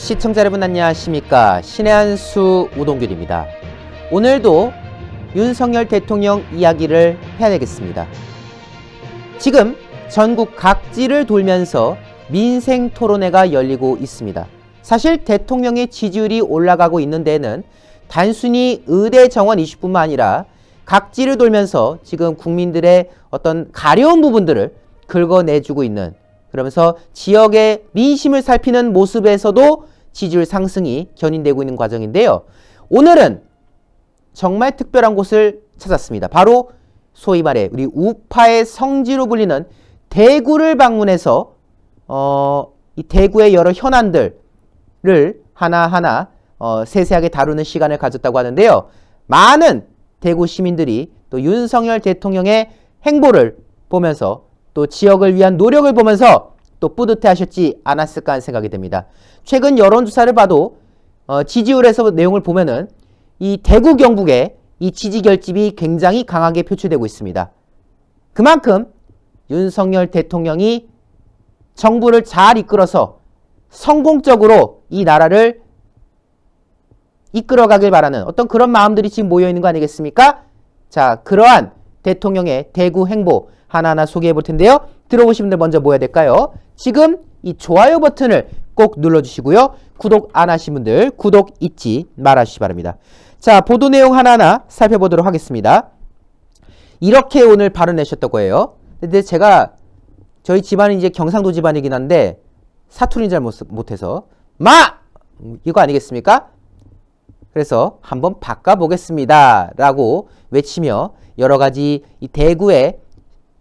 시청자 여러분 안녕하십니까 신해안수 우동균입니다. 오늘도 윤석열 대통령 이야기를 해야 되겠습니다. 지금 전국 각지를 돌면서 민생 토론회가 열리고 있습니다. 사실 대통령의 지지율이 올라가고 있는 데는 단순히 의대 정원 이슈뿐만 아니라 각지를 돌면서 지금 국민들의 어떤 가려운 부분들을 긁어내주고 있는 그러면서 지역의 민심을 살피는 모습에서도 지지율 상승이 견인되고 있는 과정인데요. 오늘은 정말 특별한 곳을 찾았습니다. 바로 소위 말해 우리 우파의 성지로 불리는 대구를 방문해서 어, 이 대구의 여러 현안들을 하나하나 어, 세세하게 다루는 시간을 가졌다고 하는데요. 많은 대구 시민들이 또 윤석열 대통령의 행보를 보면서 또 지역을 위한 노력을 보면서 또 뿌듯해 하셨지 않았을까 하는 생각이 듭니다. 최근 여론조사를 봐도 어, 지지율에서 내용을 보면은 이 대구 경북의 이 지지 결집이 굉장히 강하게 표출되고 있습니다. 그만큼 윤석열 대통령이 정부를 잘 이끌어서 성공적으로 이 나라를 이끌어가길 바라는 어떤 그런 마음들이 지금 모여 있는 거 아니겠습니까? 자, 그러한 대통령의 대구 행보 하나하나 소개해 볼 텐데요. 들어보신 분들 먼저 뭐 해야 될까요? 지금 이 좋아요 버튼을 꼭 눌러주시고요. 구독 안 하신 분들 구독 잊지 말아주시기 바랍니다. 자, 보도 내용 하나하나 살펴보도록 하겠습니다. 이렇게 오늘 발언내셨던 거예요. 근데 제가 저희 집안이 이제 경상도 집안이긴 한데 사투리는 잘 못, 못해서 마! 이거 아니겠습니까? 그래서 한번 바꿔보겠습니다. 라고 외치며 여러 가지 이 대구의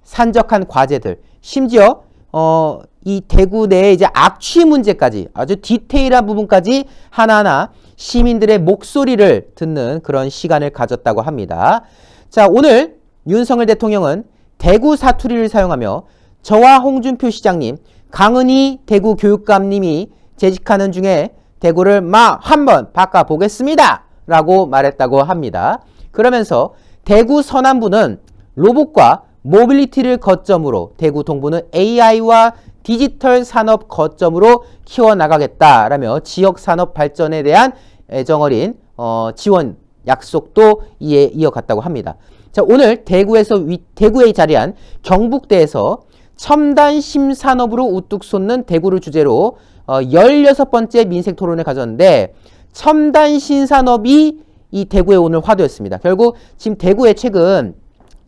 산적한 과제들, 심지어 어, 이 대구 내에 이제 악취 문제까지 아주 디테일한 부분까지 하나하나 시민들의 목소리를 듣는 그런 시간을 가졌다고 합니다. 자, 오늘 윤석열 대통령은 대구 사투리를 사용하며 저와 홍준표 시장님, 강은희 대구 교육감님이 재직하는 중에 대구를 마 한번 바꿔 보겠습니다. 라고 말했다고 합니다. 그러면서 대구 서남부는 로봇과 모빌리티를 거점으로 대구 동부는 AI와 디지털 산업 거점으로 키워나가겠다라며 지역 산업 발전에 대한 애정어린 어, 지원 약속도 이에 이어갔다고 합니다. 자, 오늘 대구에서 위, 대구에 자리한 경북대에서 첨단 심산업으로 우뚝 솟는 대구를 주제로 어, 16번째 민생 토론을 가졌는데 첨단 신산업이 이 대구에 오늘 화두였습니다. 결국 지금 대구에 최근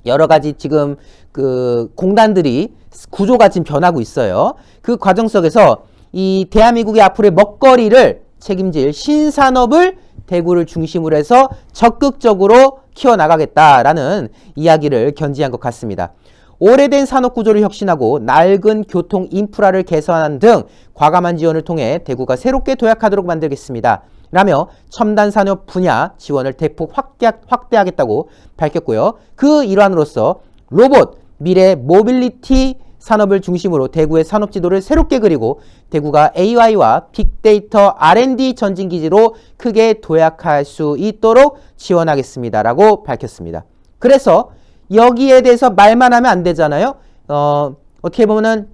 여러 가지 지금 그 공단들이 구조가 지금 변하고 있어요. 그 과정 속에서 이 대한민국의 앞으로의 먹거리를 책임질 신산업을 대구를 중심으로 해서 적극적으로 키워나가겠다라는 이야기를 견지한 것 같습니다. 오래된 산업 구조를 혁신하고 낡은 교통 인프라를 개선하는 등 과감한 지원을 통해 대구가 새롭게 도약하도록 만들겠습니다. 라며 첨단 산업 분야 지원을 대폭 확대, 확대 하겠다고 밝혔고요. 그 일환으로서 로봇, 미래 모빌리티 산업을 중심으로 대구의 산업 지도를 새롭게 그리고 대구가 AI와 빅데이터 R&D 전진 기지로 크게 도약할 수 있도록 지원하겠습니다라고 밝혔습니다. 그래서 여기에 대해서 말만 하면 안 되잖아요. 어, 어떻게 보면은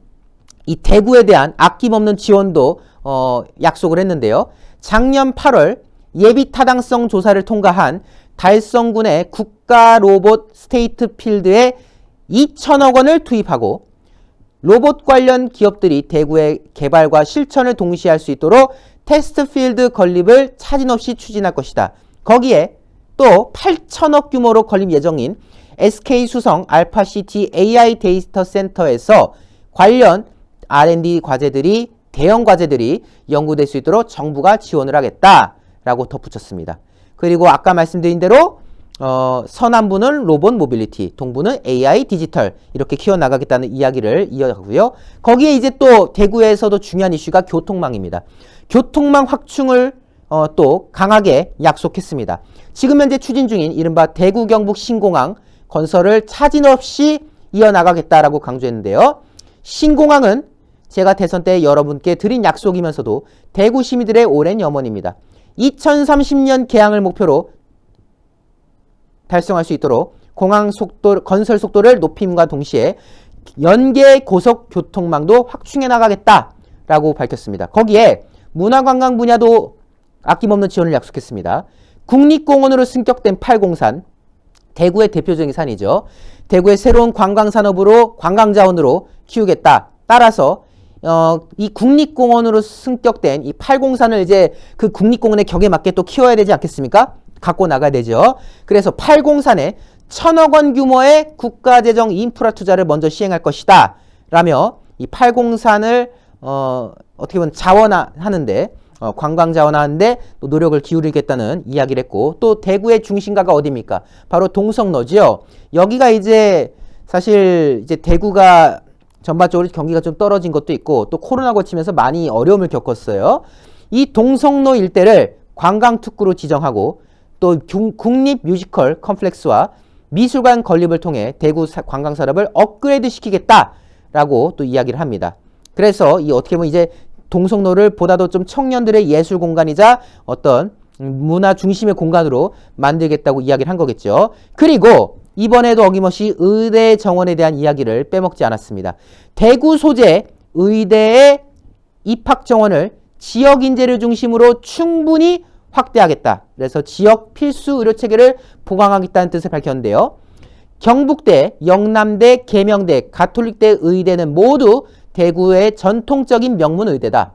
이 대구에 대한 아낌없는 지원도 어, 약속을 했는데요. 작년 8월 예비 타당성 조사를 통과한 달성군의 국가 로봇 스테이트 필드에 2천억 원을 투입하고 로봇 관련 기업들이 대구의 개발과 실천을 동시에 할 수 있도록 테스트 필드 건립을 차진 없이 추진할 것이다. 거기에 또 8천억 규모로 건립 예정인 SK 수성 알파시티 AI 데이터 센터에서 관련 R&D 과제들이 대형 과제들이 연구될 수 있도록 정부가 지원을 하겠다라고 덧붙였습니다. 그리고 아까 말씀드린 대로 어, 서남부는 로봇 모빌리티, 동부는 AI 디지털 이렇게 키워나가겠다는 이야기를 이어가고요. 거기에 이제 또 대구에서도 중요한 이슈가 교통망입니다. 교통망 확충을 어, 또 강하게 약속했습니다. 지금 현재 추진 중인 이른바 대구 경북 신공항 건설을 차진 없이 이어나가겠다라고 강조했는데요. 신공항은 제가 대선 때 여러분께 드린 약속이면서도 대구 시민들의 오랜 염원입니다. 2030년 개항을 목표로 달성할 수 있도록 공항 속도 건설 속도를 높임과 동시에 연계 고속 교통망도 확충해 나가겠다라고 밝혔습니다. 거기에 문화관광 분야도 아낌없는 지원을 약속했습니다. 국립공원으로 승격된 팔공산, 대구의 대표적인 산이죠. 대구의 새로운 관광 산업으로 관광 자원으로 키우겠다. 따라서 어, 이 국립공원으로 승격된 이 팔공산을 이제 그 국립공원의 격에 맞게 또 키워야 되지 않겠습니까? 갖고 나가야 되죠. 그래서 팔공산에 천억 원 규모의 국가재정 인프라 투자를 먼저 시행할 것이다. 라며 이 팔공산을 어, 어떻게 보면 자원화하는데 어, 관광 자원화하는데 또 노력을 기울이겠다는 이야기를 했고 또 대구의 중심가가 어디입니까? 바로 동성로지요. 여기가 이제 사실 이제 대구가 전반적으로 경기가 좀 떨어진 것도 있고 또 코로나 거치면서 많이 어려움을 겪었어요. 이 동성로 일대를 관광 특구로 지정하고 또 중- 국립 뮤지컬 컴플렉스와 미술관 건립을 통해 대구 사- 관광 산업을 업그레이드 시키겠다라고 또 이야기를 합니다. 그래서 이 어떻게 보면 이제 동성로를 보다도 좀 청년들의 예술 공간이자 어떤 음, 문화 중심의 공간으로 만들겠다고 이야기를 한 거겠죠. 그리고 이번에도 어김없이 의대 정원에 대한 이야기를 빼먹지 않았습니다. 대구 소재 의대의 입학 정원을 지역 인재를 중심으로 충분히 확대하겠다. 그래서 지역 필수 의료 체계를 보강하겠다는 뜻을 밝혔는데요. 경북대, 영남대, 계명대, 가톨릭대 의대는 모두 대구의 전통적인 명문 의대다.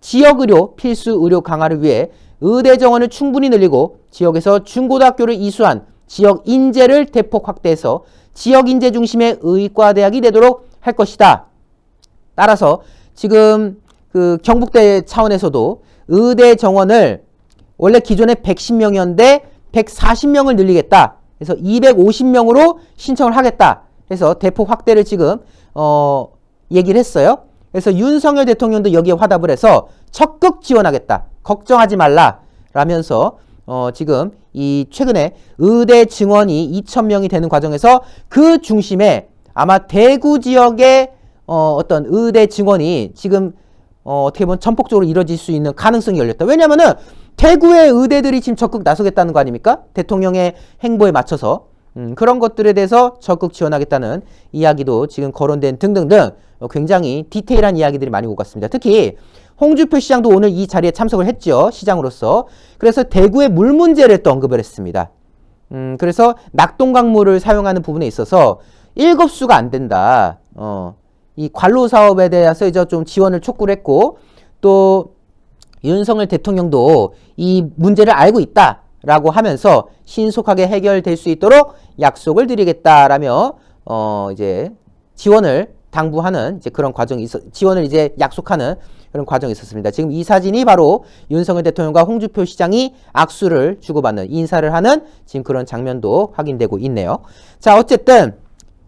지역 의료 필수 의료 강화를 위해 의대 정원을 충분히 늘리고 지역에서 중고등학교를 이수한 지역 인재를 대폭 확대해서 지역 인재 중심의 의과대학이 되도록 할 것이다. 따라서 지금 그 경북대 차원에서도 의대 정원을 원래 기존에 110명이었는데 140명을 늘리겠다. 그래서 250명으로 신청을 하겠다. 해서 대폭 확대를 지금 어 얘기를 했어요. 그래서 윤석열 대통령도 여기에 화답을 해서 적극 지원하겠다. 걱정하지 말라. 라면서 어 지금 이 최근에 의대 증원이 2,000명이 되는 과정에서 그 중심에 아마 대구 지역의 어 어떤 의대 증원이 지금 어, 어떻게 보면 전폭적으로 이루어질 수 있는 가능성이 열렸다. 왜냐면은 대구의 의대들이 지금 적극 나서겠다는 거 아닙니까? 대통령의 행보에 맞춰서. 음, 그런 것들에 대해서 적극 지원하겠다는 이야기도 지금 거론된 등등등 어, 굉장히 디테일한 이야기들이 많이 오고 갔습니다. 특히 홍준표 시장도 오늘 이 자리에 참석을 했죠. 시장으로서. 그래서 대구의 물 문제를 또 언급을 했습니다. 음, 그래서 낙동강물을 사용하는 부분에 있어서 일급수가 안 된다. 어, 이 관로 사업에 대해서 이제 좀 지원을 촉구를 했고 또 윤석열 대통령도 이 문제를 알고 있다 라고 하면서 신속하게 해결될 수 있도록 약속을 드리겠다라며 어 이제 지원을 당부하는 이제 그런 과정이 있어 지원을 이제 약속하는 그런 과정이 있었습니다. 지금 이 사진이 바로 윤석열 대통령과 홍준표 시장이 악수를 주고받는 인사를 하는 지금 그런 장면도 확인되고 있네요. 자, 어쨌든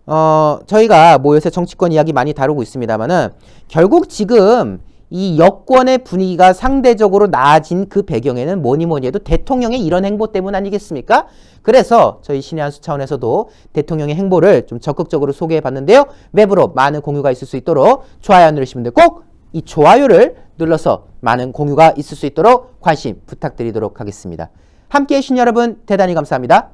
어, 저희가 뭐 요새 정치권 이야기 많이 다루고 있습니다만은 결국 지금 이 여권의 분위기가 상대적으로 나아진 그 배경에는 뭐니 뭐니 해도 대통령의 이런 행보 때문 아니겠습니까? 그래서 저희 신의 한수 차원에서도 대통령의 행보를 좀 적극적으로 소개해 봤는데요. 웹으로 많은 공유가 있을 수 있도록 좋아요 분들 꼭 이 좋아요를 눌러서 많은 공유가 있을 수 있도록 관심 부탁드리도록 하겠습니다. 함께 해 주신 여러분 대단히 감사합니다.